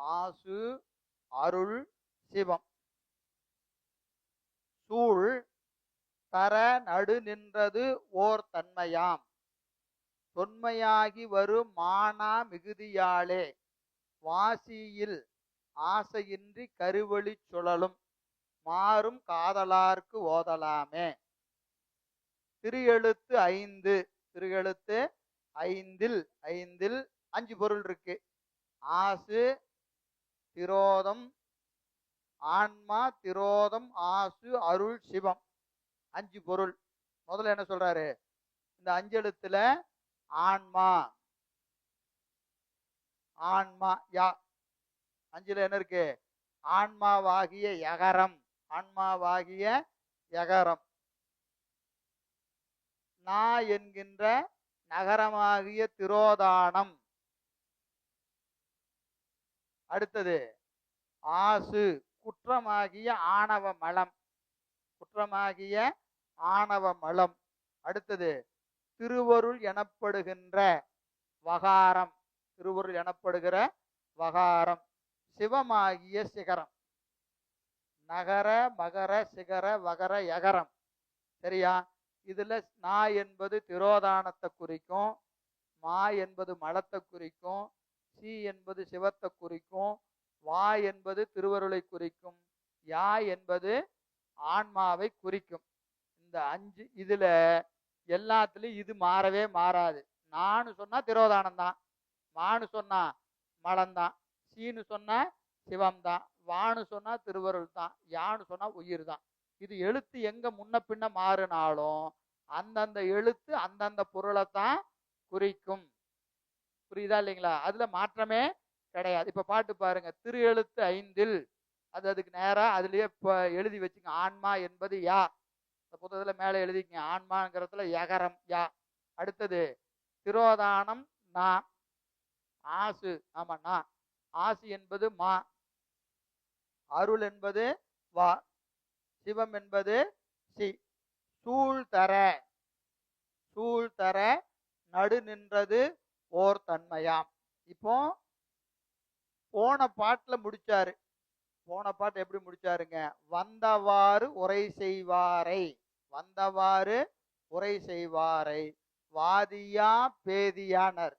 ஆசு அருள் சிவம். சூழ் தர நடு நின்றது ஓர் தன்மையாம். தொன்மையாகி வரும் மானா மிகுதியாலே வாசியில் ஆசையின்றி கருவழி சுழலும் மாறும் காதலார்க்கு ஓதலாமே. திரு எழுத்து ஐந்து திரு எழுத்து ஐந்தில் ஐந்தில் அஞ்சு பொருள் இருக்கு. ஆசு திரோதம் ஆன்மா திரோதம் ஆசு அருள் சிவம். அஞ்சு பொருள். முதல்ல என்ன சொல்றாரு? இந்த அஞ்சு எழுத்துல ஆன்மா. ஆன்மா யா. அஞ்சுல என்ன இருக்கு? ஆன்மாவாகிய யகரம். ஆன்மாவாகிய யகரம். நா என்கின்ற நகரமாகிய திரோதானம். அடுத்தது ஆசு குற்றமாகிய ஆணவ மலம். குற்றமாகிய ஆணவ மலம். அடுத்தது திருவருள் எனப்படுகின்ற வகாரம். திருவருள் எனப்படுகிற வகாரம். சிவமாகிய சிகரம். நகர மகர சிகர வகர யகரம். சரியா? இதுல நா என்பது திரோதானத்தை குறிக்கும் மா என்பது மலத்தை குறிக்கும் சி என்பது சிவத்தை குறிக்கும் வா என்பது திருவருளை குறிக்கும் யா என்பது ஆன்மாவை குறிக்கும். இந்த அஞ்சு இதுல எல்லாத்துலயும் இது மாறவே மாறாது. நானு சொன்னா திரோதானம் தான். மானு சொன்னா மலம்தான் சீனு சொன்னா சிவம் தான். வானு சொன்னா திருவருள் தான். யானு சொன்னா உயிர் தான். இது எழுத்து எங்க முன்ன பின்ன மாறினாலும் அந்தந்த எழுத்து அந்தந்த பொருளைத்தான் குறிக்கும். புரியுதா இல்லைங்களா? அதுல மாற்றமே கிடையாது. இப்ப பாட்டு பாருங்க திரு எழுத்து ஐந்தில் அது அதுக்கு நேரா அதுலயே இப்ப எழுதி வச்சுங்க. ஆன்மா என்பது யா. இந்த புத்தகத்துல மேல எழுதிக்கங்க ஆன்மாங்கிறதுல யகரம் யா. அடுத்தது திரோதானம் நா ஆசு ஆமா நா. ஆசு என்பது மா. அருள் என்பது வா. சிவம் என்பது சி. சூழ் தர. சூழ் தர நடு நின்றது இப்போ போன பாட்டில் முடிச்சாரு. போன பாட்டு எப்படி முடிச்சாருங்க? வந்தவாறு உரை செய்வாரை வந்தவாறு உரை செய்வாரை வாதியா பேதியானர்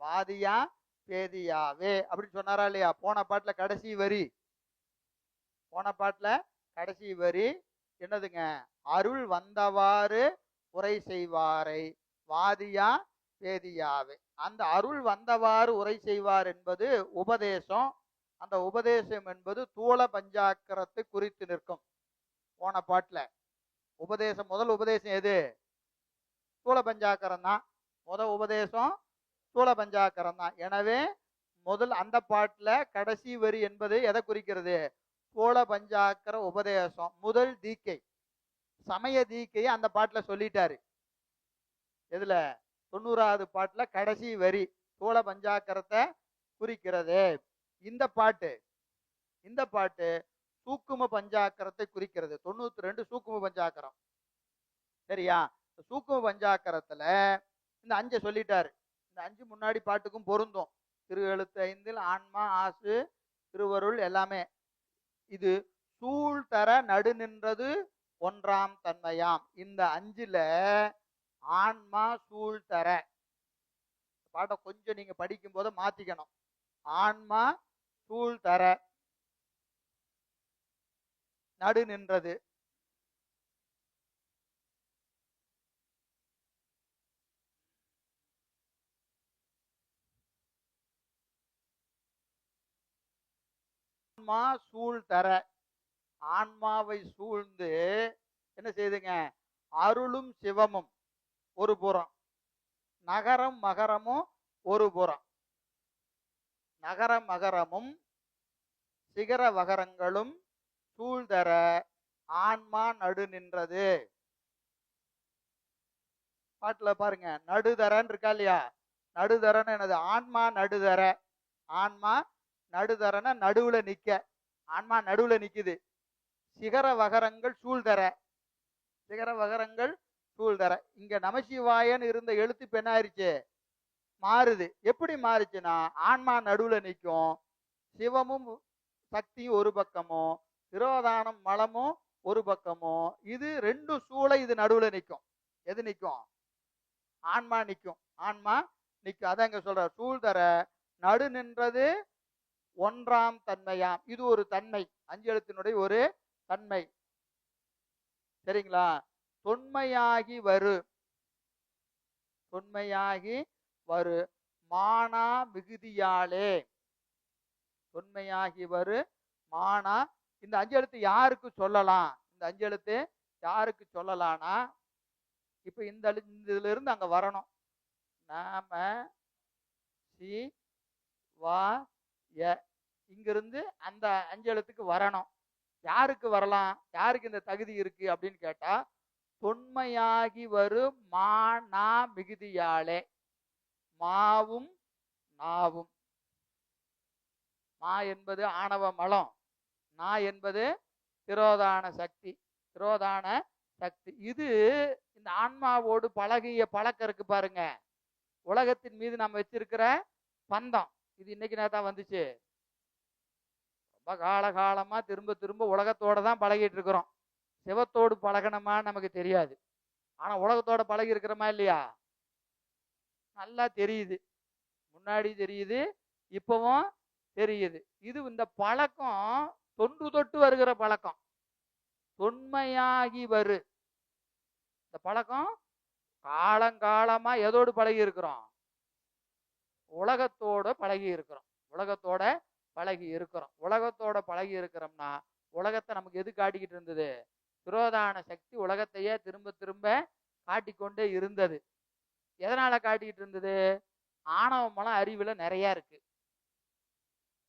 வாதியா பேதியாவே அப்படின்னு சொன்னாரா இல்லையா? போன பாட்டுல கடைசி வரி. போன பாட்டுல கடைசி வரி. என்னதுங்க? அருள் வந்தவாறு உரை செய்வாரை வாதியா வேதியாவே. அந்த அருள் வந்தவாறு உரை செய்வார் என்பது உபதேசம். அந்த உபதேசம் என்பது தூள பஞ்சாக்கரத்தை குறித்து நிற்கும். போன பாட்டில் உபதேசம் முதல் உபதேசம் எது? தூள பஞ்சாக்கரம் தான். முதல் உபதேசம் தூள பஞ்சாக்கரம் தான். எனவே முதல் அந்த பாட்டில் கடைசி வரி என்பது எதை குறிக்கிறது? தூள பஞ்சாக்கர உபதேசம். முதல் தீக்கை. சமய தீக்கையை அந்த பாட்டில் சொல்லிட்டாரு. எதில்? தொண்ணூறாவது பாட்டுல கடைசி வரி சோழ பஞ்சாக்கரத்தை குறிக்கிறது. இந்த பாட்டு இந்த பாட்டு சூக்கும பஞ்சாக்கரத்தை குறிக்கிறது. தொண்ணூத்தி ரெண்டு சூக்கும பஞ்சாக்கரம். சரியா? இந்த சூக்கும பஞ்சாக்கரத்துல இந்த அஞ்சை சொல்லிட்டாரு. இந்த அஞ்சு முன்னாடி பாட்டுக்கும் பொருந்தும். திரு எழுத்து ஐந்தில் ஆன்மா ஆசு திருவருள் எல்லாமே. இது சூழ் தர நடு நின்றது ஒன்றாம் தன்மையாம். இந்த அஞ்சுல ஆன்மா சூழ் தர. பாட்டை கொஞ்சம் நீங்க படிக்கும் போது மாத்திக்கணும். ஆன்மா சூழ் தர. நடு நின்றது. ஆன்மா சூழ் தர. ஆன்மாவை சூழ்ந்து என்ன செய்யுதுங்க அருளும் சிவமும். ஒரு புறம். நகரம் மகரமும் ஒரு புறம். நகர மகரமும் சிகர வகரங்களும் சூழ்தர ஆன்மா நடு நின்றது. பாட்டுல பாருங்க நடுதரன்னு இருக்கா இல்லையா? நடுதரன்னு என்னது? ஆன்மா நடுதர. ஆன்மா நடுதரன நடுவுல நிக்க. ஆன்மா நடுவுல நிக்குது. சிகர வகரங்கள் சூழ்தர. சிகர வகரங்கள் சூழ்தர இங்க நமசிவாயன்னு இருந்த எழுத்து இப்ப என்ன மாறுது. எப்படி மாறுச்சுன்னா ஆன்மா நடுவில் நிற்கும் சிவமும் சக்தியும் ஒரு பக்கமும் திரோதானம் மலமும் ஒரு பக்கமும். இது ரெண்டு சூளை இது நடுவில் நிற்கும் எது நிற்கும் ஆன்மா நிற்கும் ஆன்மா நிற்கும் அதான் இங்க சொல்ற சூழ்தர நடு நின்றது ஒன்றாம் தன்மையாம். இது ஒரு தன்மை. அஞ்சு எழுத்தினுடைய ஒரு தன்மை. சரிங்களா? தொன்மையாகி வரு. தொன்மையாகி வரு. மானா மிகுதியாலே. தொன்மையாகி வரு. மானா இந்த அஞ்சு எழுத்து யாருக்கு சொல்லலாம்? இந்த அஞ்சு எழுத்து யாருக்கு சொல்லலாம்னா இப்ப இந்த இதுல இருந்து அங்க வரணும். நாம சி வா ய இங்கிருந்து அந்த அஞ்சு எழுத்துக்கு வரணும். யாருக்கு வரலாம்? யாருக்கு இந்த தகுதி இருக்கு அப்படின்னு கேட்டா தொன்மையாகி வரும் மா நா மிகுதியாலே. மாவும் நாவும். மா என்பது ஆணவ மலம். நா என்பது திரோதான சக்தி. திரோதான சக்தி. இது இந்த ஆன்மாவோடு பழகிய பழக்கம் இருக்கு பாருங்க. உலகத்தின் மீது நம்ம வச்சிருக்கிற பந்தம். இது இன்னைக்கு தான் வந்துச்சு. ரொம்ப காலகாலமா திரும்ப திரும்ப உலகத்தோட தான் பழகிட்டு இருக்கிறோம். சிவத்தோடு பழகணுமா நமக்கு தெரியாது. ஆனா உலகத்தோட பழகி இருக்கிறோமா இல்லையா? நல்லா தெரியுது. முன்னாடி தெரியுது இப்பவும் தெரியுது. இது இந்த பழக்கம் தொன்று தொட்டு வருகிற பழக்கம். தொன்மையாகி வரு. இந்த பழக்கம் காலங்காலமா எதோடு பழகி இருக்கிறோம் உலகத்தோட பழகி இருக்கிறோம் உலகத்தோட பழகி இருக்கிறோம் உலகத்தோட பழகி இருக்கிறோம்னா உலகத்தை நமக்கு எது காட்டிக்கிட்டு இருந்தது? துரோதான சக்தி உலகத்தையே திரும்ப திரும்ப காட்டிக்கொண்டே இருந்தது. எதனால காட்டிக்கிட்டு இருந்தது? ஆணவ மலம் அறிவுல நிறைய இருக்கு.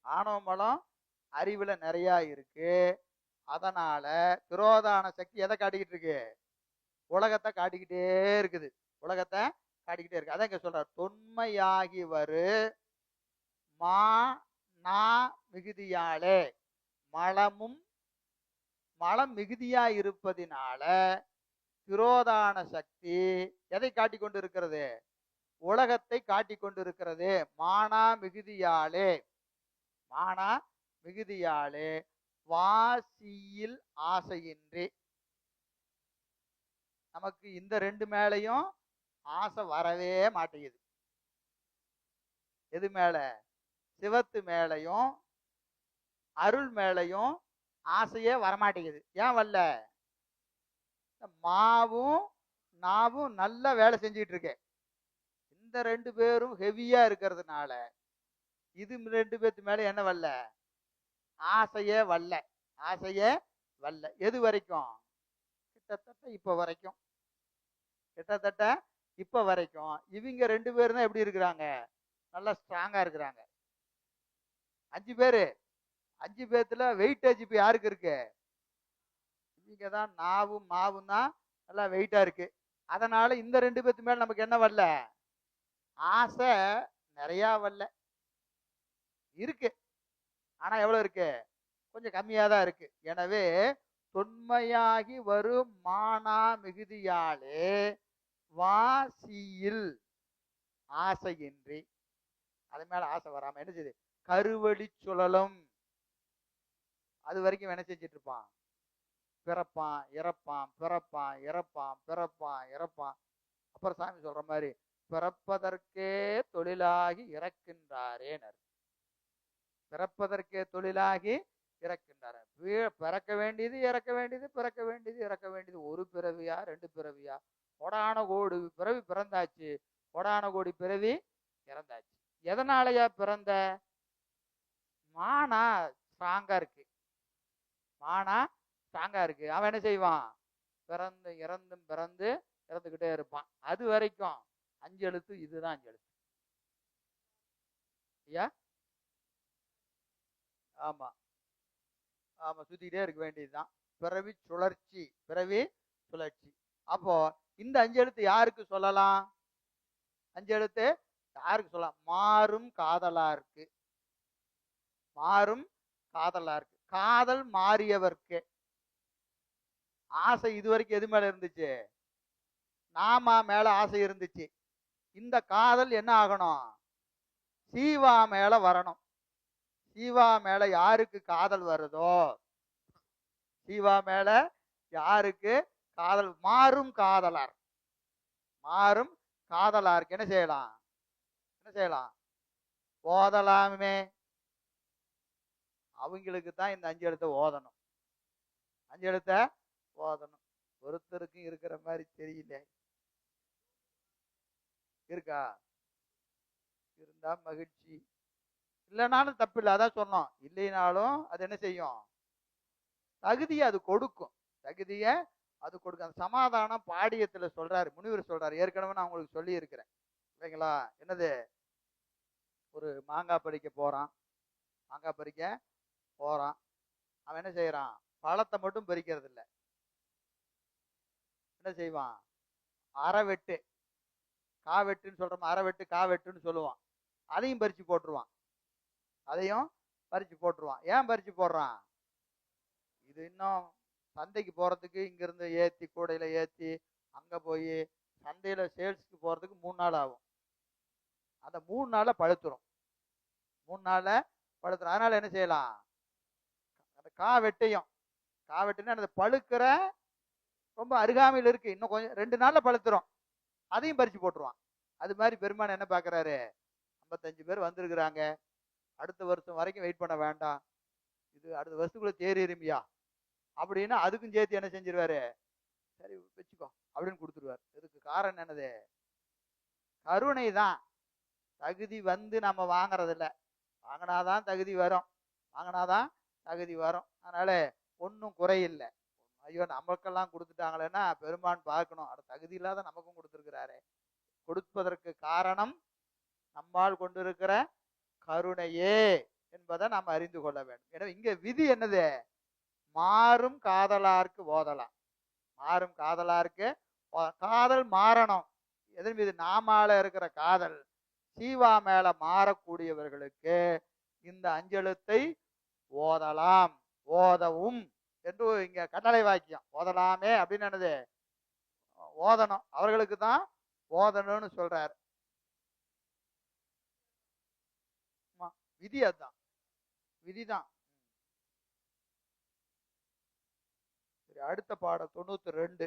ஆணவ மலம் அறிவுல நிறைய இருக்கு. அதனால துரோதான சக்தி எதை காட்டிக்கிட்டு இருக்கு? உலகத்தை காட்டிக்கிட்டே இருக்குது. உலகத்தை காட்டிக்கிட்டே இருக்கு. அதான் இங்க சொல்றார். தொன்மையாகி வரு. மா நா மிகுதியாலே மலமும் மலம் மிகுதியா இருப்பதினால திரோதான சக்தி எதை காட்டி கொண்டு இருக்கிறது உலகத்தை காட்டி கொண்டு இருக்கிறது மானா மிகுதியாலே. மானா மிகுதியாலே வாசியில் ஆசையின்றி. நமக்கு இந்த ரெண்டு மேலையும் ஆசை வரவே மாட்டேங்குது. எது மேல? சிவத்து மேலையும் அருள் மேலையும் ஆசையே வரமாட்டேங்குது. ஏன் வரல? மாவும் நாவும் நல்லா வேலை செஞ்சுட்டு இருக்கேன் இந்த ரெண்டு பேரும் ஹெவியா இருக்கிறதுனால இது ரெண்டு பேர்த்து மேல என்ன வரல? ஆசையே வரல. ஆசையே வரல. எது வரைக்கும்? கிட்டத்தட்ட இப்ப வரைக்கும். கிட்டத்தட்ட இப்ப வரைக்கும். இவங்க ரெண்டு பேரும் தான் எப்படி இருக்கிறாங்க? நல்லா ஸ்ட்ராங்கா இருக்கிறாங்க. அஞ்சு பேரு. அஞ்சு பேர்த்துல வெயிட்டேஜ் இப்ப யாருக்கு இருக்கு? இவங்க தான் நாவும் மாவும் தான் நல்லா வெயிட்டா இருக்கு. அதனால இந்த ரெண்டு பேர்த்து மேல நமக்கு என்ன வரல? ஆசை நிறைய வரல. இருக்கு. ஆனா எவ்வளவு இருக்கு? கொஞ்சம் கம்மியா தான் இருக்கு. எனவே தொன்மையாகி வரும் மானா மிகுதியாலே வாசியில் ஆசையின்றி. அது மேல ஆசை வராம என்ன செய்யுது கருவழி சுழலும். அது வரைக்கும் என்ன செஞ்சிட்டு இருப்பான். பிறப்பான் இறப்பான் பிறப்பான் இறப்பான் பிறப்பான் இறப்பான். அப்புறம் சாமி சொல்ற மாதிரி பிறப்பதற்கே தொழிலாகி இறக்கின்றாரேனர் பிறப்பதற்கே தொழிலாகி இறக்கின்றார். வீ- பிறக்க வேண்டியது இறக்க வேண்டியது பிறக்க வேண்டியது இறக்க வேண்டியது. ஒரு பிறவியா ரெண்டு பிறவியா? கொடான கோடி பிறவி பிறந்தாச்சு. கொடான கோடி பிறவி இறந்தாச்சு. எதனாலயா பிறந்த? மானா ஸ்ட்ராங்கா இருக்கு. மானா ஸ்ட்ராங்கா இருக்கு. அவன் என்ன செய்வான்? பிறந்து இறந்தும் பிறந்து இறந்துகிட்டே இருப்பான். அது வரைக்கும் அஞ்சு எழுத்து இதுதான் அஞ்சு எழுத்து. ஐயா? ஆமா. ஆமா சுத்திக்கிட்டே இருக்க வேண்டியதுதான். பிறவி சுழற்சி பிறவி சுழற்சி. அப்போ இந்த அஞ்சு எழுத்து யாருக்கு சொல்லலாம்? அஞ்சு எழுத்து யாருக்கு சொல்லலாம்? மாறும் காதலா இருக்கு. மாறும் காதலா இருக்கு. காதல் மாறியவர்க்கு. ஆசை இது வரைக்கும் எது மேல இருந்துச்சு? நாமா மேல ஆசை இருந்துச்சு. இந்த காதல் என்ன ஆகணும்? சீவா மேல வரணும். சீவா மேல யாருக்கு காதல் வருதோ? சீவா மேல யாருக்கு காதல் மாறும் காதலார். மாறும் காதலாருக்கு. என்ன செய்யலாம்? என்ன செய்யலாம்? ஓதலாமே அவங்களுக்கு தான் இந்த அஞ்சு எழுத்தை ஓதணும். அஞ்சு எழுத்தை ஓதணும். ஒருத்தருக்கும் இருக்கிற மாதிரி தெரியல. இருக்கா? இருந்தா மகிழ்ச்சி. இல்லைனாலும் தப்பு இல்லை. அதான் சொன்னோம். இல்லைனாலும் அது என்ன செய்யும்? தகுதியை அது கொடுக்கும். தகுதியை அது கொடுக்கும். அந்த சமாதானம் பாடியத்துல சொல்றாரு. முனிவர் சொல்றாரு. ஏற்கனவே நான் உங்களுக்கு சொல்லி இருக்கிறேன் இல்லைங்களா? என்னது? ஒரு மாங்காய் பறிக்க போறான். மாங்காய் பறிக்க போறான். அவன் என்ன செய்யறான் பழத்தை மட்டும் பறிக்கிறது இல்லை என்ன செய்வான்? அரை வெட்டு. கா வெட்டுன்னு சொல்றோம் அரை வெட்டு கா வெட்டுன்னு சொல்லுவான். அதையும் பறிச்சு போட்டுருவான். அதையும் பறிச்சு போட்டுருவான். ஏன் பறிச்சு போடுறான்? இது இன்னும் சந்தைக்கு போறதுக்கு இங்கிருந்து ஏத்தி கூடையில ஏத்தி அங்க போய் சந்தையில சேல்ஸ்க்கு போறதுக்கு மூணு நாள் ஆகும். அந்த மூணு நாள்ல பழுத்துரும். மூணு நாள்ல பழுத்துரும். அதனால என்ன செய்யலாம்? காவெட்டையும் கா வெட்டையும். கா அந்த பழுக்கிற ரொம்ப அருகாமையில் இருக்கு. இன்னும் கொஞ்சம் ரெண்டு நாள்ல பழுத்துரும். அதையும் பறிச்சு போட்டுருவான். அது மாதிரி பெருமான் என்ன பாக்குறாரு? ஐம்பத்தஞ்சு பேர் வந்திருக்கிறாங்க. அடுத்த வருஷம் வரைக்கும் வெயிட் பண்ண வேண்டாம். இது அடுத்த வருஷத்துக்குள்ள தேறிடுமியா அப்படின்னு அதுக்கும் சேர்த்து என்ன செஞ்சிருவாரு? சரி வச்சுக்கோ அப்படின்னு கொடுத்துருவார். இதுக்கு காரணம் என்னது? கருணை தான். தகுதி வந்து நம்ம வாங்குறதில்ல. வாங்கினாதான் தகுதி வரும். வாங்கினாதான் தகுதி வரும். அதனால ஒன்றும் குறையில்லை. ஐயோ நமக்கெல்லாம் கொடுத்துட்டாங்களேன்னா பெருமான் பார்க்கணும். அது தகுதி இல்லாத நமக்கும் கொடுத்துருக்கிறாரே. கொடுப்பதற்கு காரணம் நம்மால் கொண்டிருக்கிற கருணையே என்பதை நாம் அறிந்து கொள்ள வேண்டும். எனவே இங்க விதி என்னது? மாறும் காதலாருக்கு ஓதலாம் மாறும் காதலாருக்கு ஓ- காதல் மாறணும். எதன் மீது நாமால இருக்கிற காதல் சீவா மேல மாறக்கூடியவர்களுக்கு இந்த அஞ்சலத்தை ஓதலாம் ஓதவும் என்று இங்க கட்டளை வாக்கியம். ஓதலாமே அப்படின்னு என்னது? ஓதணும். அவர்களுக்கு தான் ஓதணும்னு சொல்றாரு. ஆமா, விதி அதுதான். விதிதான் சரி அடுத்த பாடம் தொண்ணூத்தி ரெண்டு.